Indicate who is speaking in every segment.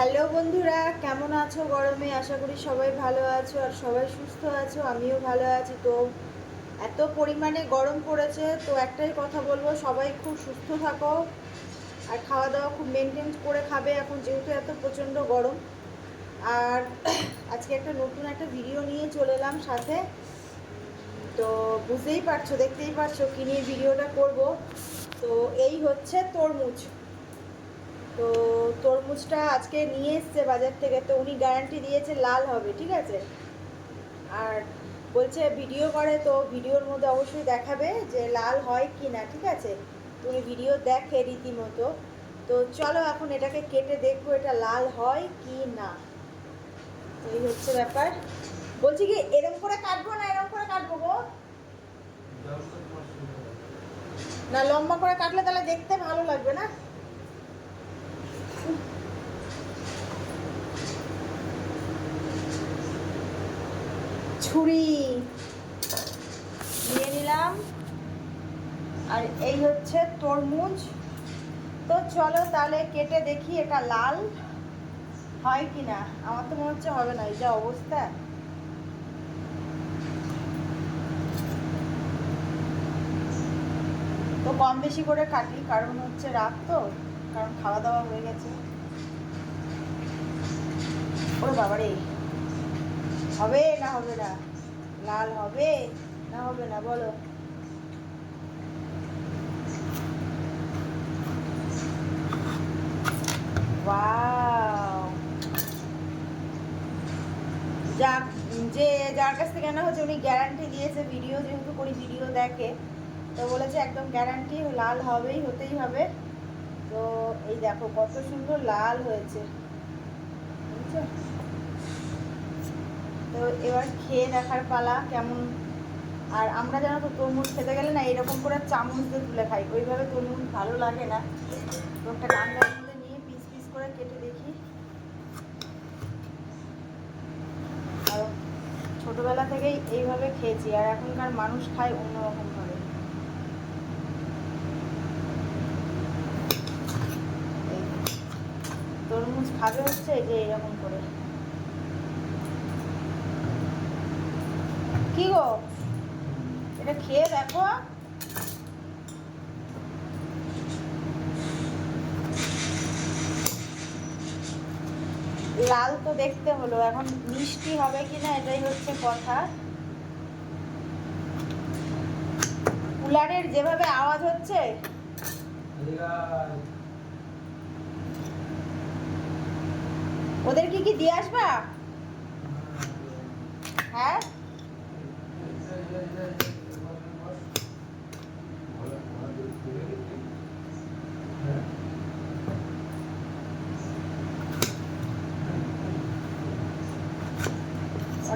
Speaker 1: Hello বন্ধুরা, কেমন আছো গরমে? আশা করি সবাই ভালো আছো আর সবাই সুস্থ আছো, আমিও ভালো আছি। তো এত পরিমাণে গরম পড়েছে, তো একটাই কথা বলব, সবাই খুব সুস্থ থাকো আর খাওয়া দাওয়া খুব মেনটেন করে খাবে এখন যেহেতু এত প্রচণ্ড গরম। আর আজকে একটা নতুন একটা ভিডিও নিয়ে চলে এলাম সাথে। তো বুঝতেই পারছ, দেখতেই পারছ কী নিয়ে ভিডিওটা করব। তো এই হচ্ছে তরমুজ। তো তরমুজটা আজকে নিয়ে এসছে বাজার থেকে, তো উনি গ্যারান্টি দিয়েছে লাল হবে, ঠিক আছে? আর বলছে ভিডিও করে, তো ভিডিওর মধ্যে অবশ্যই দেখাবে যে লাল হয় কি না ঠিক আছে? তুমি ভিডিও দেখে রীতিমতো। তো চলো এখন এটাকে কেটে দেখব এটা লাল হয় কি না। এই হচ্ছে ব্যাপার। বলছি কি এরকম করে কাটবো না এরকম করে কাটবো গো? না, লম্বা করে কাটলে তাহলে দেখতে ভালো লাগবে না? ছুরি নিয়ে নিলাম। আর এই হচ্ছে তরমুজ। তো চলো তাহলে কেটে দেখি এটা লাল হয় কি না আমার তো মনে হচ্ছে হবে না, এই যা অবস্থা। তো কম বেশি করে কাটি, কারণ হচ্ছে রাত তো, কারণ খাওয়া দাওয়া হয়ে গেছে। ওরে বাবারে। হবে না হবে না? লাল হবে না হবে না? বলো! যাক, যে যার কাছ থেকে কেনা হচ্ছে উনি গ্যারান্টি দিয়েছে ভিডিও যেহেতু করি ভিডিও দেখে। তো বলেছে একদম গ্যারান্টি লাল হবেই, হতেই হবে। তো এই দেখো, কত সুন্দর লাল হয়েছে। বুঝছ? তো এবার খেয়ে দেখার পালা কেমন। আর আমরা জানো তো তরমুজ খেতে গেলে না এরকম করে চামচ দিয়ে তুলে খাই, ওইভাবে তরমুজ ভালো লাগে না। তো একটা গামলার মধ্যে নিয়ে পিস পিস করে কেটে দেখি। আর ছোটবেলা থেকেই এইভাবে খেয়েছি, আর এখনকার মানুষ খায় অন্যরকম ভাবে। তরমুজ খাবে হচ্ছে যে এরকম করে। কি গো? এটা খেয়ে দেখো। লাল তো দেখতে হলো, এখন মিষ্টি হবে কিনা এটাই হচ্ছে কথা। কুলারের যেভাবে আওয়াজ হচ্ছে। ওদের কি কি দিয়ে আসবা? হ্যাঁ?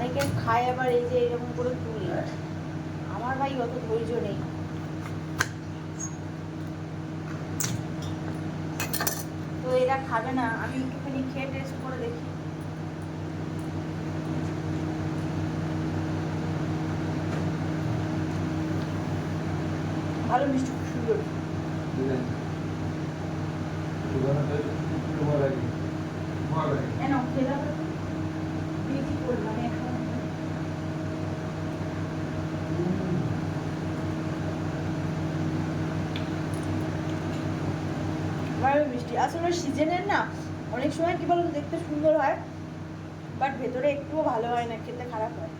Speaker 1: অনেকে খায় আবার এই যে এরকম করে তুলি। আমার ভাই অত ধৈর্য নেই। তো এরা খাবে না আমি একটুখানি খেয়ে টেস্ট করে দেখি। ভালো মিষ্টি খুব সুন্দর কেন খেলাম বেশি করলাম এখন ভালো মিষ্টি আসলে সিজনের না, অনেক সময় কি বলতো, দেখতে সুন্দর হয় বাট ভেতরে একটুও ভালো হয় না, খেতে খারাপ হয়।